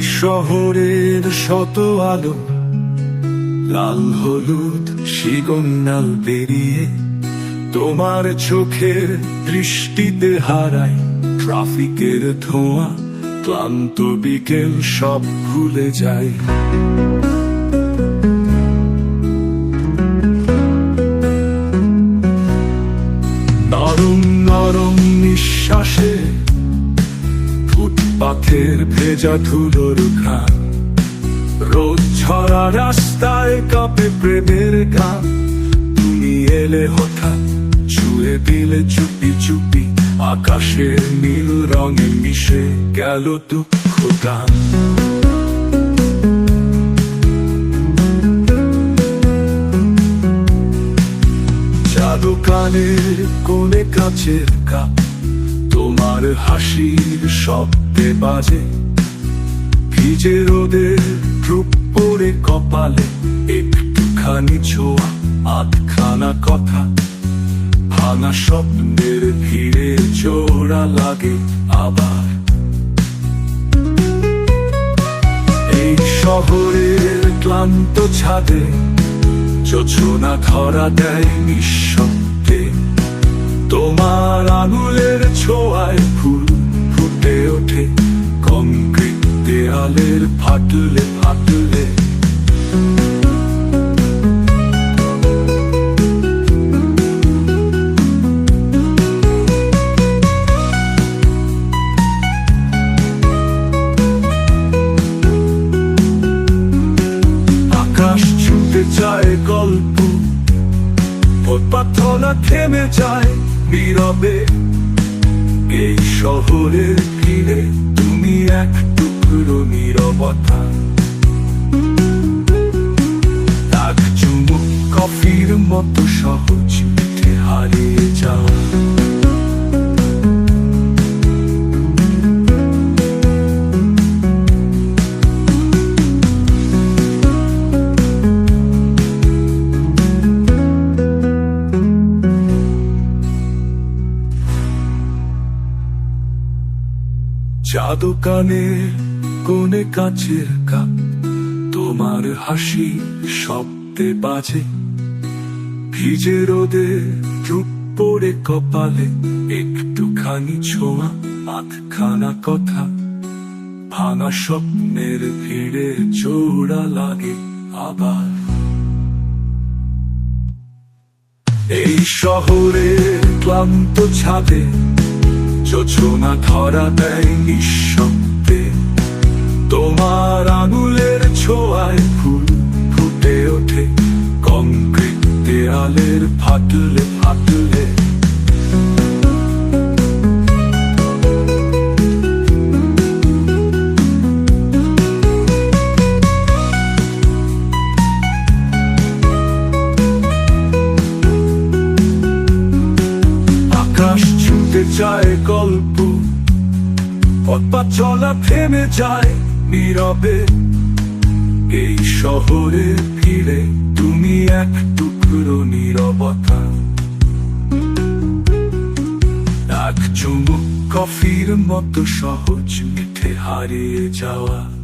শহরের শত আলো, লাল হলুদ শিগন্যাল পেরিয়ে তোমার চোখের দৃষ্টিতে হারাই ট্রাফিকের ধোঁয়া, ক্লান্ত বিকেল সব ভুলে যায়। নরম নরম নিঃশ্বাসে ফুটপাথের ভেজা ধুলোর ঘান রোদ ঝরা রাস্তায় কাঁপে প্রেমের গান। তুমি এলে হঠাৎ ছুঁয়ে দিলে চুপি চুপি, আকাশের নীল রঙে মিশে গেল দুঃখ গান জাদু কানের কোণে কাছের কাপ, তোমার হাসির শব্দে বাজে, ভিজে রোদের রূপ পরে কপালে, একটুখানি ছোঁয়া, আধখানা কথা। ভাঙা স্বপ্নের ভিড়ে জোড়া লাগে আবার। এই শহরের ক্লান্ত ছাদে যোছনা ধরা দেয় নিঃশব্দে দেয়ালের ফাটলে ফাটলে আকাশ ছুটে যায় গল্প। পাথনা থেমে যায় নীরবে। এই শহরের ভিড়ে তুমি এক টুকরো নিরবতা। এক চুমুক কফির মতো সহজ মিঠে হারিয়ে যাওয়া। জাদু কানে কোনে কাছের কাপ, তোমার হাসি শব্দে বাজে। ভিজে রোদে চুপ পড়ে কপালে একটুখানি ছোঁয়া আধখানা কথা। ভাঙা স্বপ্নের ভিড়ে জোড়া লাগে আবার। এই শহরে ক্লান্ত ছাদে যোছনা ধরা দেয় নিঃশব্দে তোমার আঙুলের ছোয়ায় ফুল ফুটে ওঠে কংক্রিট দেয়ালের ফাটলে ছুটে যায় গল্প। পথ চলা থেমে যায় নীরবে। এই শহরে ফিরে তুমি এক টুকরো নীরবতা। এক চুমুক কফির মতো সহজ মিঠে হারিয়ে যাওয়া।